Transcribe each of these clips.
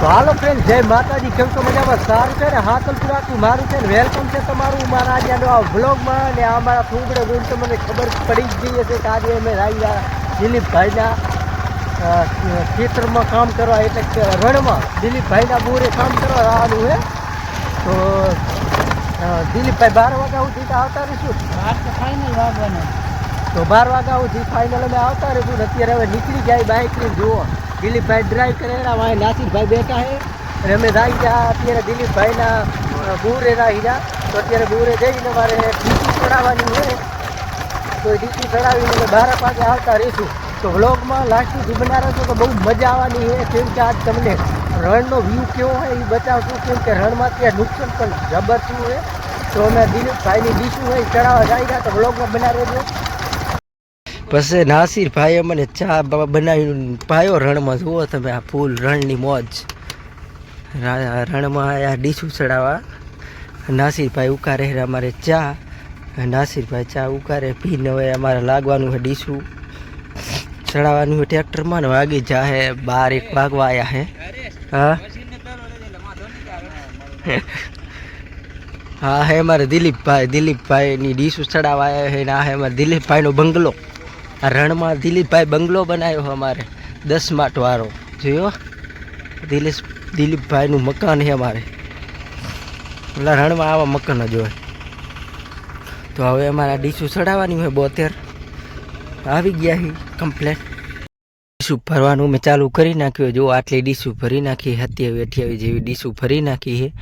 તો હાલો ફ્રેન્ડ જય માતાજી. કેમ છો મજામાં? સારું છે ને? હાતલપુર આખું મારું છે ને? વેલકમ છે તમારું મારા આજનો આ વ્લોગમાં ને આ મારા ફૂગડે રૂમ તો મને ખબર પડી જ ગઈ હશે કે આજે અમે રાજા દિલીપભાઈના ખેતરમાં કામ કરવા એટલે કે રણમાં દિલીપભાઈના બોરે કામ કરવા આવવાનું હે તો દિલીપભાઈ બાર વાગ્યા સુધી તો આવતા રહીશું. બાર તો ફાઇનલ વાગવાનો. તો બાર વાગ્યા સુધી ફાઇનલ અમે આવતા રહીશું ને અત્યારે હવે નીકળી જાય બાઇક લઈને જુઓ. દિલીપભાઈ ડ્રાઈવ કરેલા વાંહે નાસિરભાઈ બેઠા હે અમે જાય ગયા અત્યારે દિલીપભાઈના બુરે રાહી ગયા તો અત્યારે બુરે જઈને મારે ડીસી ચડાવવાની છે. તો ડીસી ચડાવીને બાર પાસે આવતા રહીશું. તો વ્લોગમાં લાસ્ટ સુધી બના રહેશો તો બહુ મજા આવવાની છે. કેમ કે આજ તમને રણનો વ્યૂ કેવો હોય એ બતાવશું. કેમ કે રણમાં ત્યાં નુકસાન પણ જબરતું છે. તો અમે દિલીપભાઈની ડીસી હોય ચડાવવા જાય ગયા તો વ્લોગમાં બનાવી રહેજો. પછી નાસિર ભાઈએ મને ચા બનાવીને પાયો રણમાં, જુઓ તમે આ ફૂલ રણની મોજ. રણમાં આ ડીશું ચડાવવા નાસિરભાઈ ઉકારે અમારે ચા. નાસિરભાઈ ચા ઉકારે, પીને હવે અમારે લાગવાનું છે ડીશું. ચડાવવાનું હોય ટ્રેક્ટરમાં ને વાગી જાહે, બાર એક વાગવા આવ્યા હે. હા? હા, હે અમારે દિલીપભાઈ, દિલીપભાઈની ડીશું ચડાવવા આવ્યા હે ને આ હે અમારે દિલીપભાઈનો બંગલો. આ રણમાં દિલીપભાઈ બંગલો બનાવ્યો અમારે, દસ માટ વાળો જોયો? દિલીપ, દિલીપભાઈનું મકાન છે અમારે. પેલા રણમાં આવા મકાન જ હોય તો હવે અમારા ડીશું ચડાવવાની હોય બોતેર. આવી ગયા હી કમ્પ્લેટ ડીશું ભરવાનું મેં ચાલુ કરી નાખ્યું. જો આટલી ડીશું ભરી નાખી સત્યાવી અઠ્યાવીસ જેવી ડીશું ભરી નાખી છે.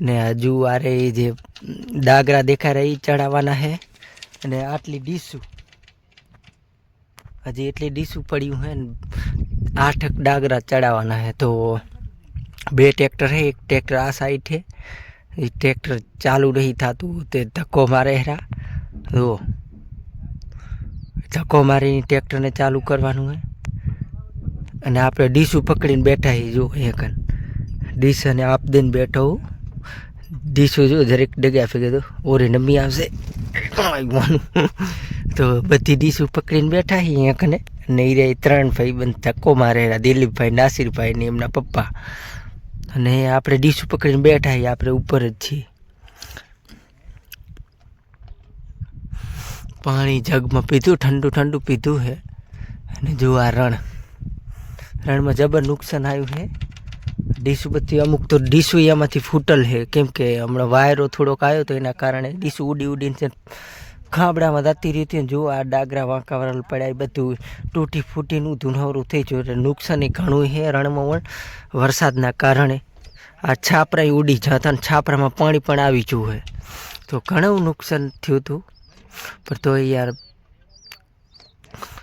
ને હજુ આરે જે ડાગરા દેખાય રહી ચડાવવાના છે. અને આટલી ડીશું હજી એટલી ડીશું પડ્યું છે ને આઠ ડાગરા ચડાવવાના છે તો બે ટ્રેક્ટર છે એક ટ્રેક્ટર આ સાઈડ છે એ ટ્રેક્ટર ચાલુ નહીં થતું, તે ધક્કો મારે હેરા જુઓ ધક્કો મારીને ટ્રેક્ટરને ચાલુ કરવાનું હોય અને આપણે ડીશું પકડીને બેઠા છીએ જો એકન ડીશ અને આપ દઈને બેઠો હું. ડીશું જો જરીક ડગ્યા ફેંકી તો ઓરે નમી આવશે. તો બધી ડીશું પકડીને બેઠા હી અહીંયા કને. અને એ ત્રણ ભાઈ બંધ ધક્કો મારેલા દિલીપભાઈ, નાસિરભાઈ ને એમના પપ્પા. અને આપણે ડીશું પકડીને બેઠા હી. આપણે ઉપર જ છીએ. પાણી જગમાં પીધું, ઠંડુ ઠંડુ પીધું છે અને જો આ રણ. રણમાં જબર નુકસાન આવ્યું છે ડીશુ બધી અમુક તો ડીસુ એમાંથી ફૂટલ છે કેમ કે હમણાં વાયરો થોડોક આવ્યો તો એના કારણે ડીશું ઉડી ઉડીને ખાબડામાં જતી રીતે જો આ ડાગરા વાંકા વરલ પડ્યા બધું તૂટી ફૂટીનું ધુનાવરું થઈ ગયું એટલે નુકસાન ઘણું છે રણમાં વરસાદના કારણે આ છાપરા ઉડી જતા અને છાપરામાં પાણી પણ આવી ગયું છે. તો ઘણું નુકસાન થયું હતું. પણ તો યાર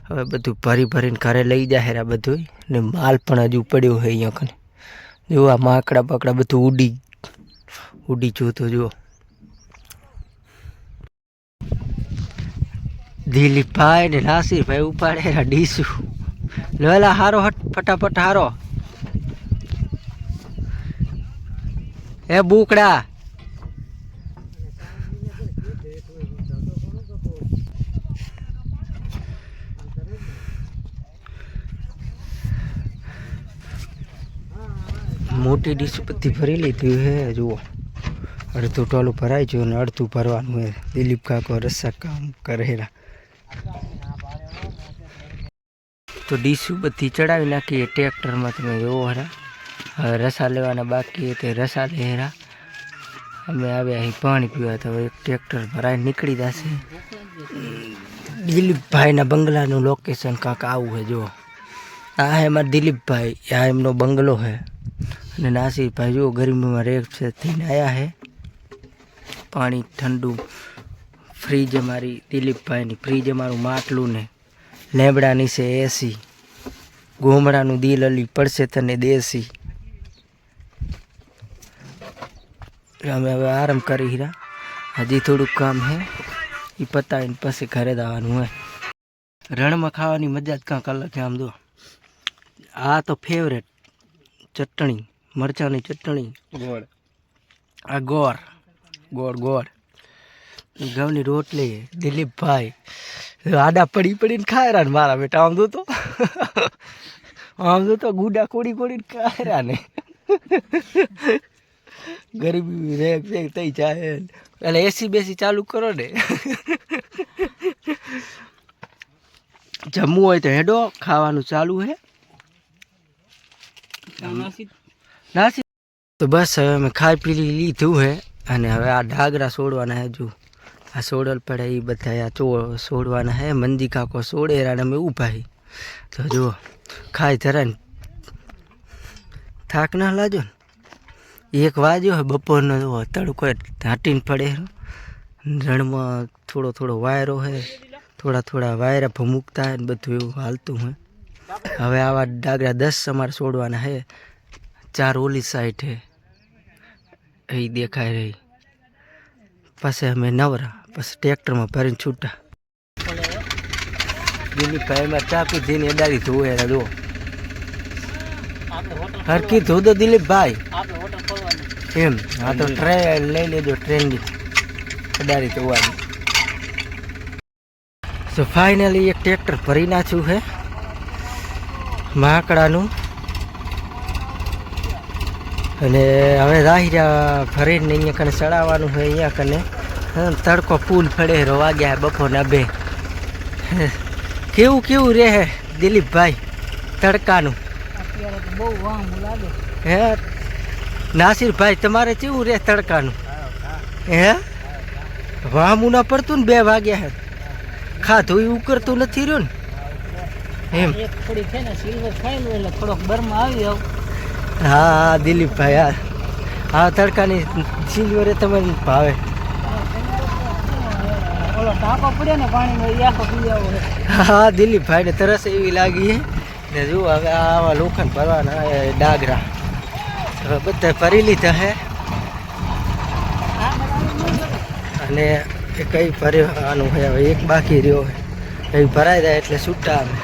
હવે બધું ભરી ભરીને ઘરે લઈ જાય આ બધું ને માલ પણ હજુ પડ્યો છે અહીંયા કને. જો આ માકડા બાકડા બધું ઉડી ઉડી જોતો જો દિલીપભાઈ ને નાસિરભાઈ ઉપાડે આ ડીસું. લેલા હારો, હટ, ફટાફટ હારો. એ બુકડા. મોટી ડીશ બધી ભરી લીધી હે, જુઓ. અડધું ટોલું ભરાય છે અને અડધું ભરવાનું એ દિલીપ કાકો રસ્સા કામ કરેલા તો ડીશું બધી ચડાવી નાખીએ ટ્રેક્ટરમાં તમે જોવો હરા. હવે રસા લેવાના બાકી તે રસા લે હરા. અમે આવ્યા અહીં પાણી પીવા, તો એક ટ્રેક્ટર ભરાઈ નીકળી જશે. દિલીપભાઈના બંગલાનું લોકેશન કાંક આવું છે જો આ હે મારા દિલીપભાઈ, આ એમનો બંગલો છે. અને નાસીભાઈ જુઓ, ગરમીમાં રેક છે થઈને આવ્યા છે. પાણી ઠંડુ. ફ્રીજ અમારી દિલીપભાઈની ફ્રીજ અમારું માટલું ને લેબડાની છે એસી ગોમડાનું દિલ અલી પડશે તને દેશી. અમે હવે આરામ કરી હીરા હજી થોડુંક કામ છે એ પતાવીને પછી ઘરે દાવાનું હોય. રણમાં ખાવાની મજા જ કાંક અલગ છે આમ જો. આ તો ફેવરેટ ચટણી મરચાંની ચટણી. ગોળ. આ ગોળ. ગોળ ગોળ. ઘઉંની રોટલી, દિલીપભાઈ. આડા પડી પડીને ખાયરા ને મારા બેટા, આમ તો આમ તો ગુડા કોડી કોડીને ખાયરા ને. ગરીબી રેગ રેગ થઈ જાય. એટલે એસી બેસી ચાલુ કરો ને. જમવું હોય તો હેડો, ખાવાનું ચાલુ હે. નાસી તો બસ હવે અમે ખાઈ પી લીધું હે, અને હવે આ ડાગરા છોડવાના હે જો આ સોડલ પડે એ બધા આ ચો સોડવાના હે, મંદી કાકો સોડેરા ને અમે ઊભા તો જુઓ, ખાઈ ધરાને થાક ના લાજો ને? એક વાજ્યો હોય બપોરનો જુઓ, તડકો ઢાંટીને પડે રણમાં થોડો થોડો વાયરો હે, થોડા થોડા વાયરા ભમુકતા ને બધું એવું હાલતું હોય હવે આવા ડાગરા દસ અમારે છોડવાના હે. ચાર ઓલી સાઈડ હે. એ દેખાય રહી. પછી અમે નવરા, પછી ટ્રેક્ટરમાં ભરીને છૂટા. દિલીપભાઈ એમાં ચાપી ધીને એડાડી ધોવે એના જો હરકી ધોધો દિલીપભાઈ. એમ હા તો ટ્રેન લઈ લેજો, ટ્રેનની. અડાડી ધોવાની. તો ફાઇનલી એક ટ્રેક્ટર ભરી નાખ્યું છે. માકડાનું. અને હવે રાહિરા ફરીને અહીંયા કને ચડાવવાનું હોય અહીંયા કને. તડકો ફૂલ ફળે વાગ્યા બપોરના બે કેવું કેવું રહે દિલીપભાઈ તડકાનું? હે નાસિરભાઈ તમારે કેવું રહે તડકાનું? હે? વામું ના પડતું ને બે વાગ્યા હે. ખાધું ઉકરતું નથી રહ્યું ને? એમ. થોડી છે ને સિલ્વર ખાયેલું એટલે થોડોક બરમાં આવી જાવ હા હા દિલીપભાઈ હા. હા તડકાની સિલ્વરે તમને ભાવે. આવો હા દિલીપભાઈને તરસ એવી લાગી ને જુઓ હવે આવા લોખંડ ભરવાના ડાગરા હવે બધા ભરી લીધા હે. અને એ કઈ ભરવાનું હોય હવે એક બાકી રહ્યો એ ભરાઈ જાય એટલે છૂટા અમે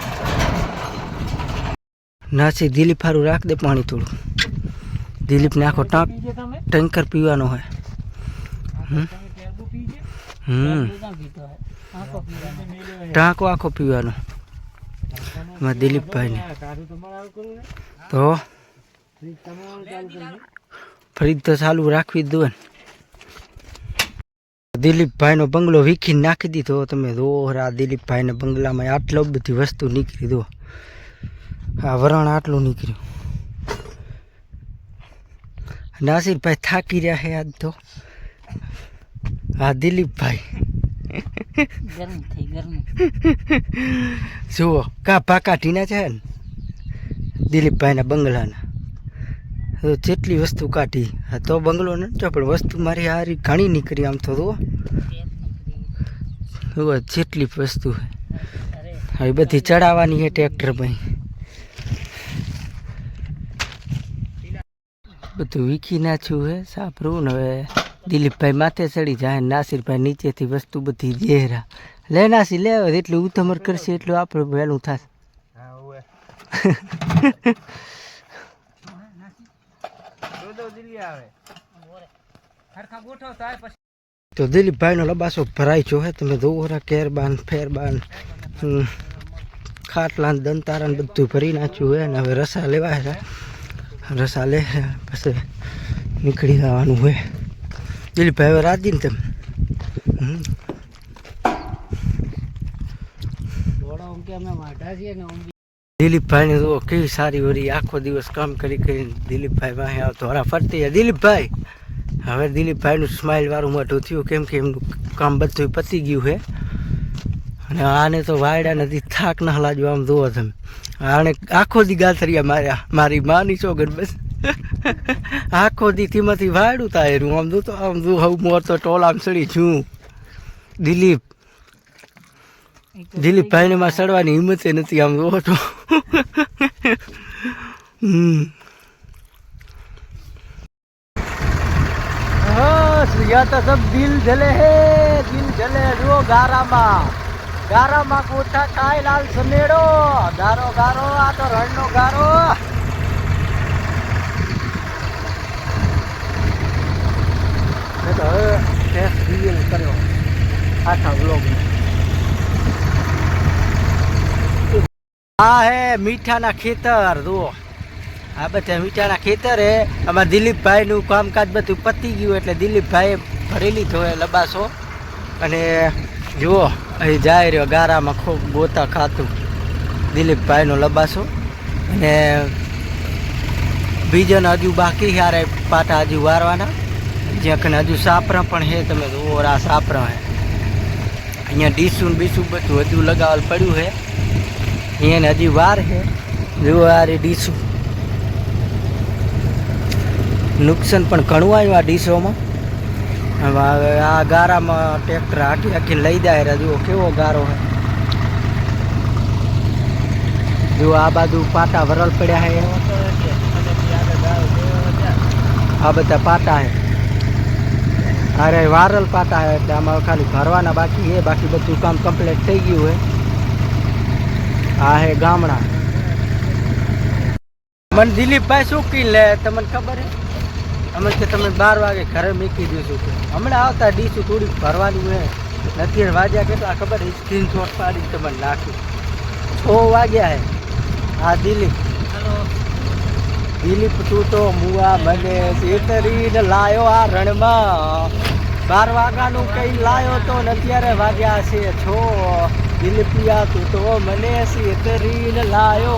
નાસી દિલીપ હારું રાખ દે પાણી થોડું દિલીપને આખો ટાંક ટેન્કર પીવાનો હોય. હમ? ટાંકો આખો પીવાનો. એમાં દિલીપભાઈને તો? ફ્રીજ તો ચાલુ રાખવી જ દો ને. દિલીપભાઈનો બંગલો વીખીને નાખી દીધો. તમે દોહરા દિલીપભાઈના બંગલામાં આટલો બધી વસ્તુ નીકળી દો. આ વરણ આટલું નીકળ્યું. નાસિરભાઈ થાકી રહ્યા છે આજ તો. હા દિલીપભાઈ. ગરમ થઈ ગરમી. જુઓ કા પાકા ઢીના છે ને? દિલીપભાઈના બંગલાના. તો જેટલી વસ્તુ કાઢી હા તો બંગલો નતો પણ વસ્તુ મારી હારી ઘણી નીકળી આમ તો જુઓ. જુઓ જેટલી વસ્તુ હવે બધી ચડાવવાની છે ટ્રેક્ટરમાં બધું વીખી નાખ્યું છે સાપરું ને હવે. દિલીપભાઈ માથે ચડી જાય નાસિરભાઈ નીચેથી વસ્તુ બધી જેરા લે નાસી લે એટલું ઉતમર કરશે એટલું આપણે વહેલું થશે. તો દિલીપભાઈનો લબાસો ભરાઈ જો હે તમે દોરા કેરબાન ફેરબાન ખાટલા દંતારા બધું ભરી નાખ્યું હે ને હવે રસા લેવાય છે રસા લે પછી નીકળી જવાનું હોય. દિલીપભાઈ હવે રાજી ને તેમ. દિલીપભાઈ ને કેવી સારી વરી આખો દિવસ કામ કરી કરીને દિલીપભાઈ વાહે આવતો હરા ફરતી દિલીપભાઈ હવે દિલીપભાઈનું સ્માઇલ વાળું મોટું થયું કેમ કે એમનું કામ બધું પતી ગયું છે. અને આને તો વાયડા નથી થાક ના લાજવા આમ જુઓ તમે. આણે આખો દી ગાથરિયા માર્યા. મારી માની ચોગડ બસ. આખો દી ધીમાંથી વાડું તાયરું. આમ દૂ તો આમ દૂ હવ મોર તો ટોલ આમ સડી છું. દિલીપ. દિલીપભાઈને માં સડવાની હિંમત નથી આમ ઓટો હમ. ગયા તો સબ દિલ જલે હે, દિલ જલે રો ગારામાં. ગારામાં ગોઠા ખાય લાલ સમેડો. ગારો ગારો, આ તો રણનો ગારો. તો હવે ટેસ્ટ રિવીલ કર્યો. આખા બ્લોગ આ હે મીઠાના ખેતર, જુઓ. આ બધા મીઠાના ખેતર હે. આમાં દિલીપભાઈનું કામકાજ બધું પતી ગયું એટલે દિલીપભાઈએ ભરી લીધો હે લબાસો. અને જુઓ અહીં જાય રહ્યો, ગારામાં ખૂબ ગોતા ખાતું. દિલીપભાઈનો લબાસો. અને બીજાને હજુ બાકી હારે પાટા હજુ વારવાના. જ્યાં હજુ સાપરા પણ છે, તમે જુઓ આ સાપરા હે અહીંયા ડીસું બીસું બધું હજુ લગાવેલ પડ્યું છે. અહીંયા હજી વાર છે. જુઓ આ રે ડીસું. નુકસાન પણ ઘણું આવ્યું આ ડીશોમાં હવે હવે આ ગારામાં ટ્રેક્ટર હાકી હાકીને લઈ જાય રે. જુઓ કેવો ગારો છે. જુઓ આ બાજુ પાટા વરલ પડ્યા છે આ બધા પાટા છે. અરે વારલ પાટા છે એટલે આમાં ખાલી ભરવાના બાકી છે. બાકી બધું કામ કમ્પ્લીટ થઈ ગયું છે. આ હે ગામડા. મને દિલીપભાઈ શું કી લે? તમને ખબર છે? અમે કે તમે બાર વાગે ઘરે મૂકી દઈશું કે હમણાં આવતા ડીશું થોડીક ભરવાની હે નથી વાગ્યા કેટલા ખબર એ સ્ક્રીનશોટ પાડી તમને નાખ્યું છ વાગ્યા હે. આ દિલીપ. દિલીપ તું તો મુવા મને શેતરીને લાયો આ રણમાં. બાર વાગ્યાનું કઈ લાયો તો અત્યારે વાગ્યા છે છો. દિલીપિયા તું તો મને શેતરીને લાયો.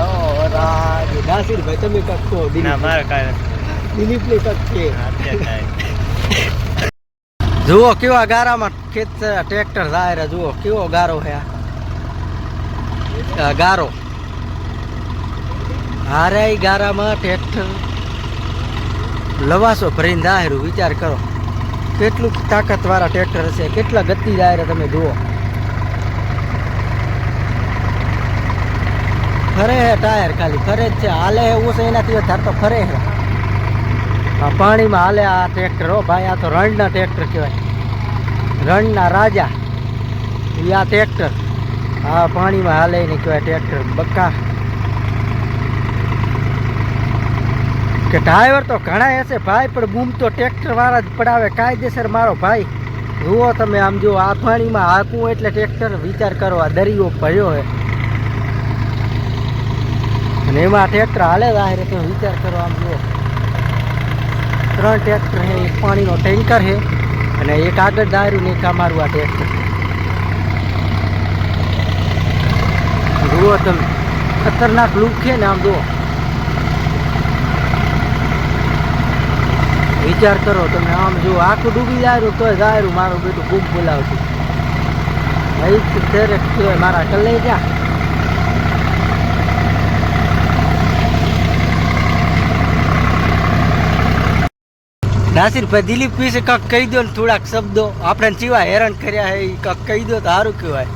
હો રાજ. નાસિરભાઈ તમે કખો દિલીપ. ની કખે જુઓ કેવા ગારામાં ખેત ટ્રેક્ટર જાય રે. જુઓ કેવો ગારો હે ગારો. હારે ગારામાં ટ્રેક્ટર લવાસો ભરીને જાહેરું વિચાર કરો. કેટલું તાકાતવાળા ટ્રેક્ટર હશે. કેટલા ગતિ જાય તમે જુઓ. ફરે હે ટાયર ખાલી. ફરે જ છે. હાલે હે ઓછો એનાથી વધારે તો ફરે હે. પાણીમાં હાલે આ ટ્રેક્ટર હો ભાઈ, આ તો રણના ટ્રેક્ટર કહેવાય. રણના રાજા એ આ ટ્રેક્ટર આ પાણીમાં હાલે ને કહેવાય ટ્રેક્ટર બક્કા કે ડ્રાઈવર તો ઘણા હશે ભાઈ, પણ બૂમ તો ટ્રેક્ટર વાળા જ પડાવે. કાયદેસર મારો ભાઈ. જુઓ તમે આમ જો, આ પાણીમાં હાંકવું એટલે ટ્રેક્ટર વિચાર કરો, આ દરિયો ભર્યો હે. અને એમાં ટ્રેક્ટર હાલે, જાહેર વિચાર કરો આમ જુઓ. ત્રણ ટ્રેક્ટર છે, એક પાણીનો ટેન્કર છે અને એક આગળ દારૂ ને એક અમારું આ ટ્રેક્ટર જુઓ તમે, ખતરનાક લુક છે ને આમ જુઓ. વિચાર કરો તમે, આમ જુઓ, આખું ડૂબી જાય તો જાય મારું બેટું ખૂબ બોલાવતું. ભાઈ મારા કલ્લે જા નાસિરભાઈ દિલીપ વિશે કાંક કહી દો ને થોડાક શબ્દો. આપણે ચીવા હેરાન કર્યા હે કાંક કહી દો તો સારું કહેવાય.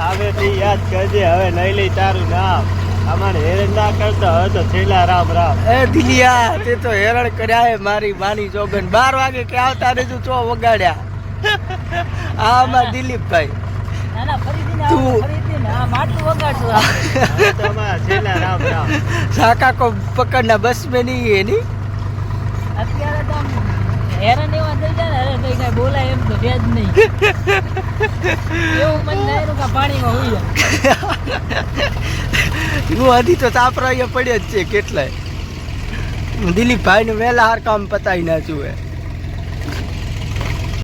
હવે તે યાદ કરજે હવે નહીં લઈ તારું નામ. અમારે હેરાન ના કરતા હોય તો છેલ્લા રામ રામ. એ દિલિયા તે તો હેરાન કર્યા હે મારી માની જોગન. બાર વાગે કે આવતા રેજુ ચો વગાડ્યા. આ અમાર દિલીપભાઈ સાકા કો પકડના બસ મેં નહીં એની. અત્યારે તો હેરાન એવા થઈ જાય ને, અરે કઈ કઈ બોલાય એમ તો છે જ નહીં. એવું મને લાગ્યું કે પાણીમાં હોય હું હજી તો તાપરા અહીંયા પડ્યા જ છે, કેટલાય. દિલીપભાઈ નું વહેલા હાર કામ પતાવી નાખ્યું હે.